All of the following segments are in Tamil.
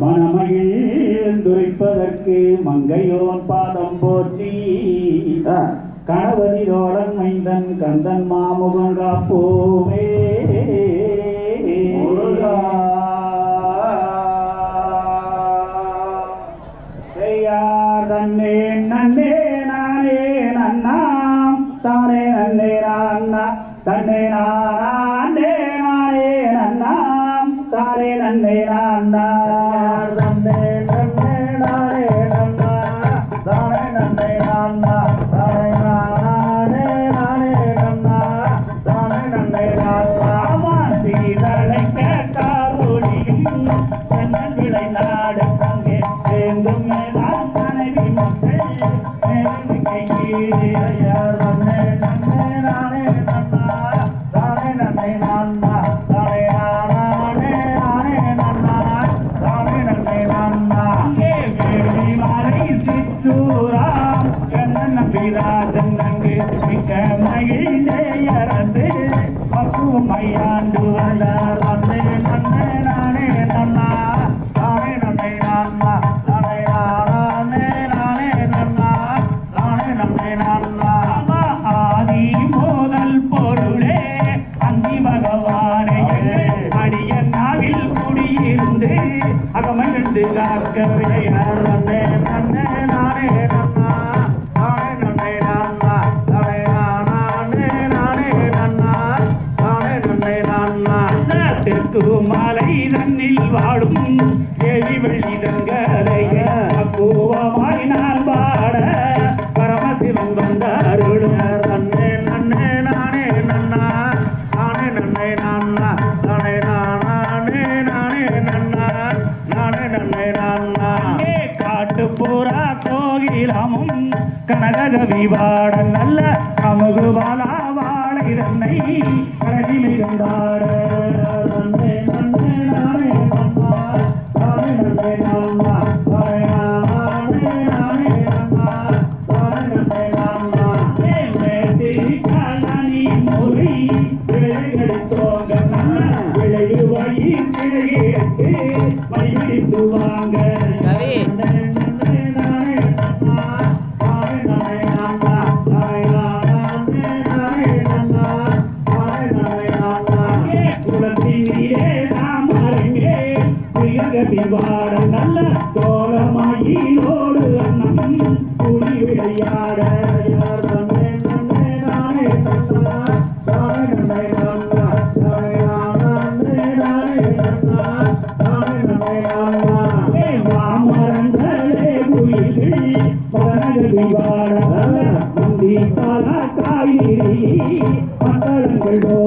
மணமகிழ் துரைப்பதற்கு மங்கையோன் பாதம் போற்றி. கணவதி தோழன் மைந்தன் கந்தன் மாமுகம் காப்போமே. தன்னே நன்னே நானே நன்னாம். தானே நன்னே நான்னா தன்னே நானே தானே நன்னே நான்னார் தன்னே நானே நன்னா தானே நன்னே நான்னா தானே நானே நானே நன்னா தானே நன்னே நான்னா தீரலை கேட்டாரோடியும் கண்ணன் விளை நாடு மக்கள் நானே நன்னா தானே கண்ணன் நம்பிராஜன் மிக்க மகிழ்ந்தேயரது பக்குவம் ஐயாண்டு வந்தார். வந்து நன்மை நானே நன்னா. நானே நன்மை நான்னா. நானே நானே. நானே நன்னா. நானே நன்மை நான்னா. ஆதி மோதல் பொருளே. அந்தி பகவானே. அடிய நாவில் குடியிருந்து அகமகிழ்ந்து காக்க நன்னே மாலை தன்னில் வாடும் தேவி வெளிதங்களை அப்பூவமாய் நான் பாட பரமசிவன் வந்தாருடன் நன்னே நன்னே நானே நன்னா நானே நன்னே நான்னா நானே நானே நானே நன்னா நானே நன்னே நான்னா. காட்டு பூரா கோகிலமும் கனககவி பாட நல்ல கமுகு பாலா வாழை தன்னை கழகி மிகுந்தாட வாட நல்ல கோலமாயினோடு அண்ணன் குடி விளையாட Thank you.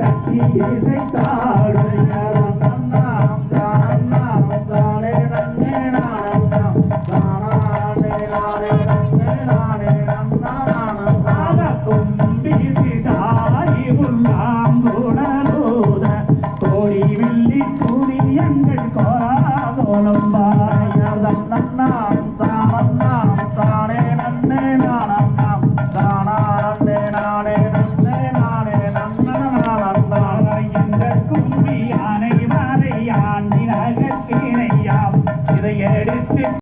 கோடி